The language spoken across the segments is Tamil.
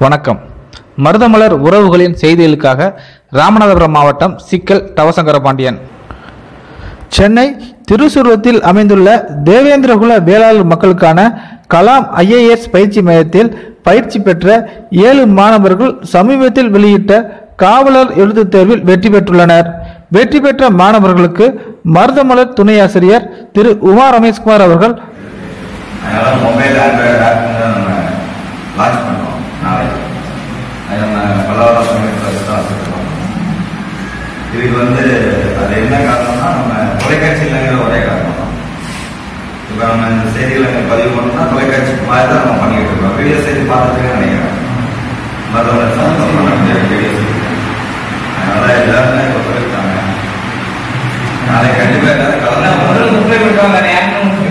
வணக்கம். மருதமலர் உறவுகளின் செய்திகளுக்காக ராமநாதபுரம் மாவட்டம் சிக்கல் தவசங்கர பாண்டியன் சென்னை திருசுருவத்தில் அமைந்துள்ள தேவேந்திரகுல வேளாளர் மக்களுக்கான கலாம் ஐஏஎஸ் பயிற்சி மையத்தில் பயிற்சி பெற்ற ஏழு மாணவர்கள் சமீபத்தில் வெளியிட்ட காவலர் எழுத்துத் தேர்வில் வெற்றி பெற்றுள்ளனர். வெற்றி பெற்ற மாணவர்களுக்கு மருதமலர் துணை ஆசிரியர் திரு உமா ரமேஷ்குமார் அவர்கள் அதனால மொபைல் ஆண்ட்ராய்டு ஆப் தான் நம்ம லான்ச் பண்ணுறோம் நாளைக்கு அது நம்ம பல்லவரம் சமயத்தில் தான் வச்சுருக்கோம் இதுக்கு வந்து அது என்ன காரணம்னா நம்ம தொலைக்காட்சி இல்லைங்கிற ஒரே காரணம் தான். இப்போ நம்ம இந்த செய்திகளை பதிவு பண்ணோம்னா தொலைக்காட்சி மாதிரி தான் நம்ம பண்ணிக்கிட்டு இருக்கோம். வீடியோ செய்தி பார்த்துட்டு நினைக்கிறேன். மருத்துவமனை சம்பந்தமான வீடியோ செய்தி. அதனால எல்லாருமே ஒத்துழைத்தாங்க நாளைக்கு கண்டிப்பாக எல்லாரும் கலந்து முதல் முப்பை ஒத்துழைப்புங்கிறதோட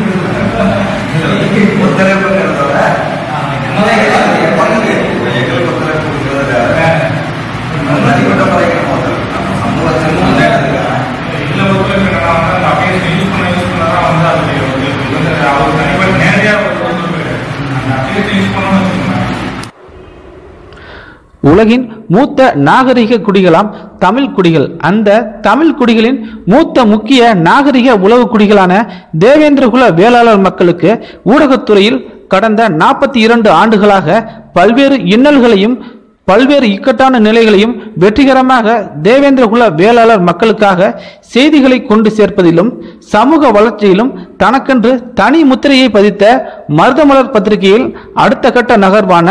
உலகின் மூத்த நாகரிக குடிகளாம் தமிழ் குடிகள். அந்த தமிழ் குடிகளின் மூத்த முக்கிய நாகரிக உளவு குடிகளான தேவேந்திரகுல வேளாளர் மக்களுக்கு ஊடகத்துறையில் கடந்த நாற்பத்தி இரண்டு ஆண்டுகளாக பல்வேறு இன்னல்களையும் பல்வேறு இக்கட்டான நிலைகளையும் வெற்றிகரமாக தேவேந்திரகுல வேளாளர் மக்களுக்காக செய்திகளை கொண்டு சேர்ப்பதிலும் சமூக வளர்ச்சியிலும் தனக்கென்று தனி முத்திரையை பதித்த மருதமலர் பத்திரிகையில் அடுத்த கட்ட நகர்வான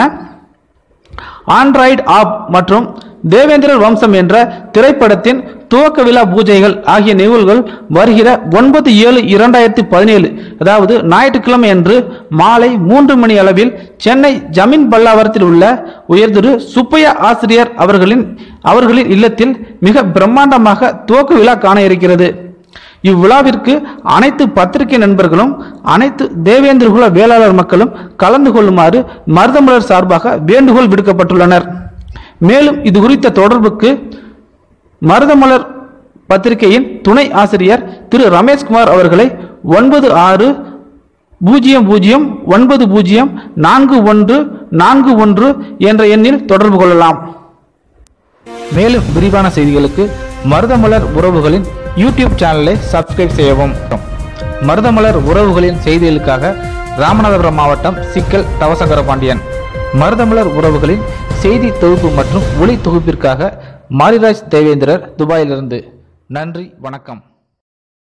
ஆண்ட்ராய்டு ஆப் மற்றும் தேவேந்திரர் வம்சம் என்ற திரைப்படத்தின் துவக்க விழா பூஜைகள் ஆகிய நிகழ்வுகள் வருகிற ஒன்பது ஏழு இரண்டாயிரத்தி பதினேழு அதாவது ஞாயிற்றுக்கிழமை அன்று மாலை மூன்று மணி அளவில் சென்னை ஜமீன் பல்லாவரத்தில் உள்ள உயர்திரு சுப்பையா ஆசிரியர் அவர்களின் அவர்களின் இல்லத்தில் மிக பிரம்மாண்டமாக துவக்க விழா காண இருக்கிறது. இவ்விழாவிற்கு அனைத்து பத்திரிகை நண்பர்களும் அனைத்து தேவேந்திரகுல வேளாளர் மக்களும் கலந்து கொள்ளுமாறு மருதமலர் சார்பாக வேண்டுகோள் விடுக்கப்பட்டுள்ளனர். மேலும் இது குறித்த தொடர்புக்கு மருதமலர் பத்திரிகையின் துணை ஆசிரியர் திரு ரமேஷ்குமார் அவர்களை ஒன்பது ஆறு பூஜ்ஜியம் பூஜ்ஜியம் ஒன்பது பூஜ்ஜியம் நான்கு ஒன்று நான்கு ஒன்று என்ற எண்ணில் தொடர்பு கொள்ளலாம். மேலும் விரிவான செய்திகளுக்கு மருதமலர் உறவுகளின் யூடியூப் சேனலை சப்ஸ்கிரைப் செய்யவும். மருதமலர் உறவுகளின் செய்திகளுக்காக ராமநாதபுரம் மாவட்டம் சிக்கல் தவசங்கர பாண்டியன் மருதமலர் உறவுகளின் செய்தி தொகுப்பு மற்றும் ஒளி தொகுப்பிற்காக மாரிராஜ் தேவேந்திரர் துபாயிலிருந்து. நன்றி வணக்கம்.